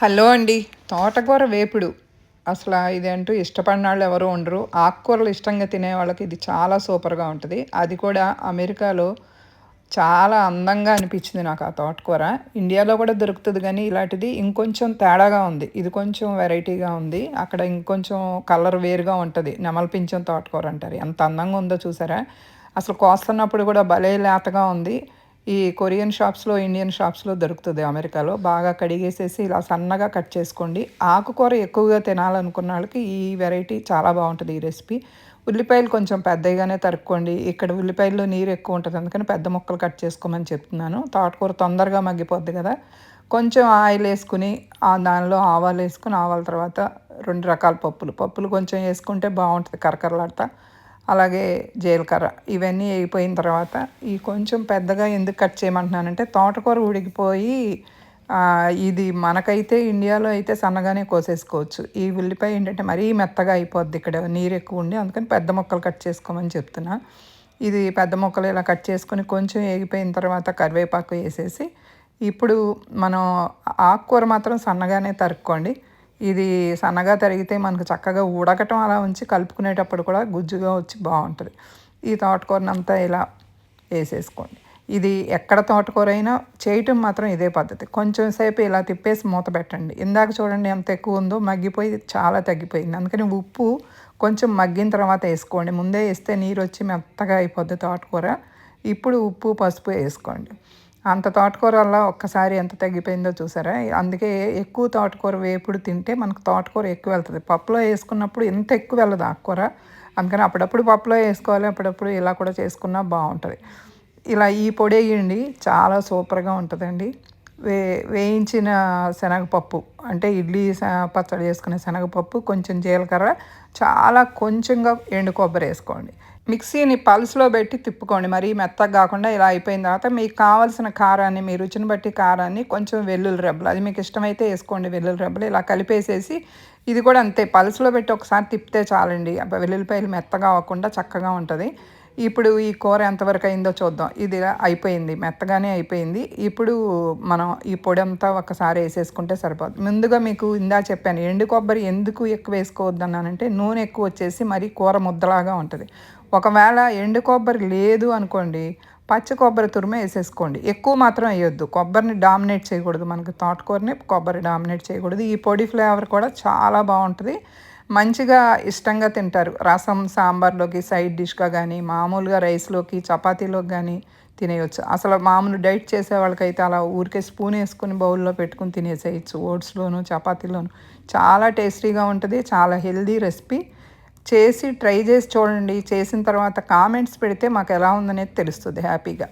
Hello అండి. తోటకూర వేపుడు. అసలు ఇది అంటూ ఇష్టపడిన వాళ్ళు ఎవరు ఉండరు. ఆకుకూరలు ఇష్టంగా తినే వాళ్ళకి ఇది చాలా సూపర్గా ఉంటుంది. అది కూడా అమెరికాలో చాలా అందంగా అనిపించింది నాకు ఆ తోటకూర. ఇండియాలో కూడా దొరుకుతుంది కానీ ఇలాంటిది ఇంకొంచెం తేడాగా ఉంది. ఇది కొంచెం వెరైటీగా ఉంది. అక్కడ ఇంకొంచెం కలర్ వేరుగా ఉంటుంది. నెమలపించం తోటకూర అంటారు. ఎంత అందంగా ఉందో చూసారా? అసలు కోస్తున్నప్పుడు కూడా భలే లేతగా ఉంది. ఈ కొరియన్ షాప్స్లో ఇండియన్ షాప్స్లో దొరుకుతుంది అమెరికాలో. బాగా కడిగేసేసి ఇలా సన్నగా కట్ చేసుకోండి. ఆకుకూర ఎక్కువగా తినాలనుకున్న వాళ్ళకి ఈ వెరైటీ చాలా బాగుంటుంది ఈ రెసిపీ. ఉల్లిపాయలు కొంచెం పెద్దగానే తరుక్కోండి. ఇక్కడ ఉల్లిపాయల్లో నీరు ఎక్కువ ఉంటుంది. అందుకని పెద్ద ముక్కలు కట్ చేసుకోమని చెప్తున్నాను. తోటకూర తొందరగా మగ్గిపోద్ది కదా. కొంచెం ఆయిల్ వేసుకుని దానిలో ఆవాలు వేసుకుని ఆవాల తర్వాత రెండు రకాల పప్పులు. పప్పులు కొంచెం వేసుకుంటే బాగుంటుంది కరకరలాడతా. అలాగే జీలకర్ర ఇవన్నీ అయిపోయిన తర్వాత ఈ కొంచెం పెద్దగా ఎందుకు కట్ చేయమంటున్నానంటే తోటకూర ఉడికిపోయి ఇది మనకైతే ఇండియాలో అయితే సన్నగానే కోసేసుకోవచ్చు. ఈ ఉల్లిపాయ ఏంటంటే మరీ మెత్తగా అయిపోద్ది ఇక్కడ నీరు ఎక్కువ ఉండి అందుకని పెద్ద మొక్కలు కట్ చేసుకోమని చెప్తున్నా. ఇది పెద్ద మొక్కలు ఇలా కట్ చేసుకొని కొంచెం వేగిపోయిన తర్వాత కరివేపాకు వేసేసి ఇప్పుడు మనం ఆకుకూర మాత్రం సన్నగానే తరుక్కోండి. ఇది సన్నగా తరిగితే మనకు చక్కగా ఉడకటం అలా ఉంచి కలుపుకునేటప్పుడు కూడా గుజ్జుగా వచ్చి బాగుంటుంది. ఈ తోటకూరనంతా ఇలా వేసేసుకోండి. ఇది ఎక్కడ తోటకూర అయినా చేయటం మాత్రం ఇదే పద్ధతి. కొంచెం సేపు ఇలా తిప్పేసి మూత పెట్టండి. ఇందాక చూడండి ఎంత ఎక్కువ ఉందో మగ్గిపోయి చాలా తగ్గిపోయింది. అందుకని ఉప్పు కొంచెం మగ్గిన తర్వాత వేసుకోండి. ముందే వేస్తే నీరు వచ్చి మెత్తగా అయిపోద్ది తోటకూర. ఇప్పుడు ఉప్పు పసుపు వేసుకోండి. అంత తోటకూర వల్ల ఒక్కసారి ఎంత తగ్గిపోయిందో చూసారా? అందుకే ఎక్కువ తోటకూర వేపుడు తింటే మనకు తోటకూర ఎక్కువ వెళ్తుంది. పప్పులో వేసుకున్నప్పుడు ఎంత ఎక్కువ వెళ్ళదు ఆకుకూర. అందుకని అప్పుడప్పుడు పప్పులో వేసుకోవాలి అప్పుడప్పుడు ఇలా కూడా చేసుకున్నా బాగుంటుంది. ఇలా ఈ పొడి వేయండి చాలా సూపర్గా ఉంటుందండి. వే వేయించిన శనగపప్పు అంటే ఇడ్లీ పచ్చడి చేసుకునే శనగపప్పు కొంచెం జీలకర్ర చాలా కొంచెంగా ఎండు కొబ్బరి వేసుకోండి. మిక్సీని పల్స్లో పెట్టి తిప్పుకోండి. మరీ మెత్తగా కాకుండా ఇలా అయిపోయిన తర్వాత మీకు కావాల్సిన కారాన్ని మీ రుచిని బట్టి కారాన్ని కొంచెం వెల్లుల్లి రెబ్బలు అది మీకు ఇష్టమైతే వేసుకోండి. వెల్లుల్లి రెబ్బలు ఇలా కలిపేసేసి ఇది కూడా అంతే. పల్స్లో పెట్టి ఒకసారి తిప్పితే చాలండి. వెల్లుల్లిపాయలు మెత్తగా అవ్వకుండా చక్కగా ఉంటుంది. ఇప్పుడు ఈ కూర ఎంతవరకు అయిందో చూద్దాం. ఇది అయిపోయింది మెత్తగానే అయిపోయింది. ఇప్పుడు మనం ఈ పొడి అంతా ఒకసారి వేసేసుకుంటే సరిపోతుంది ముందుగా మీకు ఇందా చెప్పాను ఎండు కొబ్బరి ఎందుకు ఎక్కువ వేసుకోవద్దన్నానంటే నూనె ఎక్కువ వచ్చేసి మరి కూర ముద్దలాగా ఉంటుంది. ఒకవేళ ఎండు కొబ్బరి లేదు అనుకోండి పచ్చి కొబ్బరి తురిమే వేసేసుకోండి. ఎక్కువ మాత్రం వేయొద్దు. కొబ్బరిని డామినేట్ చేయకూడదు. మనకి తోటకూరని కొబ్బరి డామినేట్ చేయకూడదు. ఈ పొడి ఫ్లేవర్ కూడా చాలా బాగుంటుంది. మంచిగా ఇష్టంగా తింటారు. రసం సాంబార్లోకి సైడ్ డిష్గా కానీ మామూలుగా రైస్లోకి చపాతీలోకి కానీ తినేయచ్చు. అసలు మామూలు డైట్ చేసే వాళ్ళకైతే అలా ఊరికే స్పూన్ వేసుకొని బౌల్లో పెట్టుకుని తినేసేయచ్చు. ఓట్స్లోను చపాతీలోను. చాలా టేస్టీగా ఉంటుంది చాలా హెల్దీ రెసిపీ. చేసి ట్రై చేసి చూడండి. చేసిన తర్వాత కామెంట్స్ పెడితే మాకు ఎలా ఉందనేది తెలుస్తుంది హ్యాపీగా.